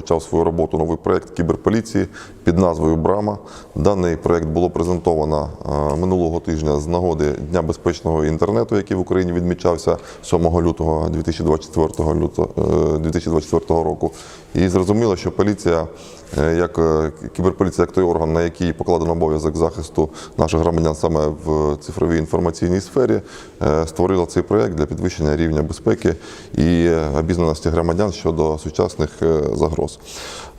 почав свою роботу новий проєкт кіберполіції під назвою Брама. Даний проєкт було презентовано е, минулого тижня з нагоди Дня безпечного інтернету, який в Україні відмічався 7 лютого 2024, люто- е, 2024 року. І зрозуміло, що поліція, як е, кіберполіція, як той орган, на який покладено обов'язок захисту наших громадян саме в цифровій інформаційній сфері, е, створила цей проект для підвищення рівня безпеки і е, обізнаності громадян щодо сучасних е, загроз.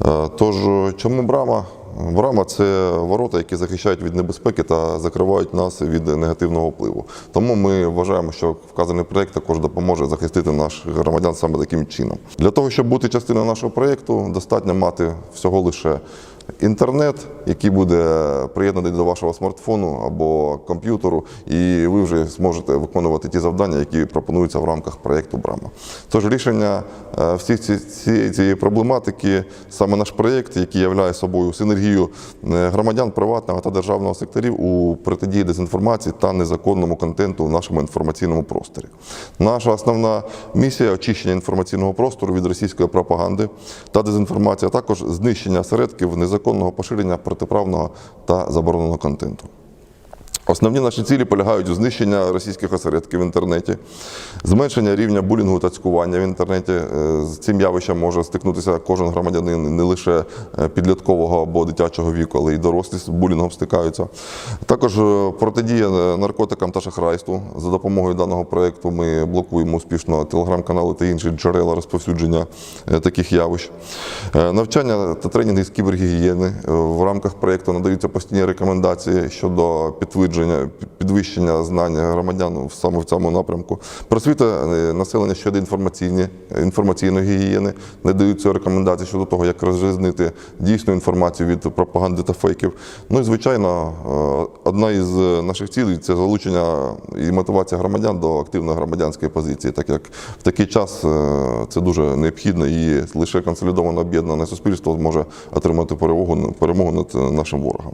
Е, Тож, е, чому брама? Брама це ворота, які захищають від небезпеки та закривають нас від негативного впливу. Тому ми вважаємо, що вказаний проєкт також допоможе захистити наших громадян саме таким чином. Для того, щоб бути частиною нашого проєкту, достатньо мати всього лише інтернет, який буде приєднаний до вашого смартфону або комп'ютеру, і ви вже зможете виконувати ті завдання, які пропонуються в рамках проєкту Брама. Тож рішення е, всіх цієї проблематики саме наш проєкт, який являє собою синергію е, громадян приватного та державного секторів у протидії дезінформації та незаконному контенту в нашому інформаційному просторі. Наша основна місія очищення інформаційного простору від російської пропаганди та дезінформації, а також знищення осередків незаконного поширення протиправного та забороненого контенту. Основні наші цілі полягають у знищенні російських осередків в інтернеті, зменшення рівня булінгу та цькування в інтернеті. Е, З цим явищем може стикнутися кожен громадянин не лише е, підліткового або дитячого віку, але й дорослі з булінгом стикаються. Також е, протидія наркотикам та шахрайству. За допомогою даного проєкту ми блокуємо успішно телеграм-канали та інші джерела розповсюдження таких явищ. Навчання та тренінги з кібергігієни в рамках проєкту надаються постійні рекомендації щодо підтвердження підвищення знань громадян саме в цьому напрямку. Просвіта е, населення щодо інформаційні, інформаційної гігієни надаються рекомендації щодо того, як розрізнити дійсну інформацію від пропаганди та фейків. Ну і звичайно, е, одна із наших цілей це залучення і мотивація громадян до активної громадянської позиції, так як в такий час е, це дуже необхідно і лише консолідовано об'єднане суспільство зможе отримати перемогу, перемогу над нашим ворогом.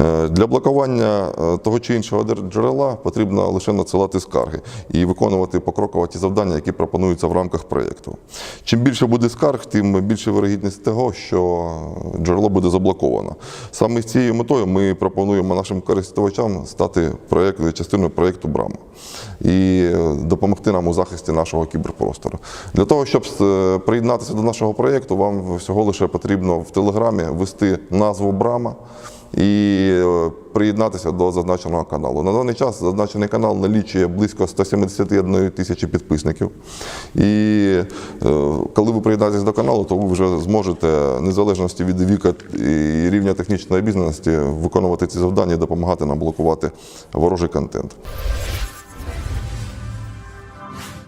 Е, Для блокування е, того чи іншого джерела потрібно лише надсилати скарги і виконувати покроково ті завдання, які пропонуються в рамках проєкту. Чим більше буде скарг, тим більше вирогідність того, що джерело буде заблоковано. Саме з цією метою ми пропонуємо нашим користувачам стати проєкт, частиною проєкту Брама і е, допомогти нам у захисті нашого кіберпростору. Для того, щоб е, приєднатися до нашого проєкту, вам всього лише потрібно в Телеграмі ввести назву Брама і е, приєднатися до зазначеного каналу. На даний час зазначений канал налічує близько 171 тисячі підписників. І е, коли ви приєднаєтесь до каналу, то ви вже зможете, незалежності від віка і рівня технічної обізнаності, виконувати ці завдання і допомагати нам блокувати ворожий контент.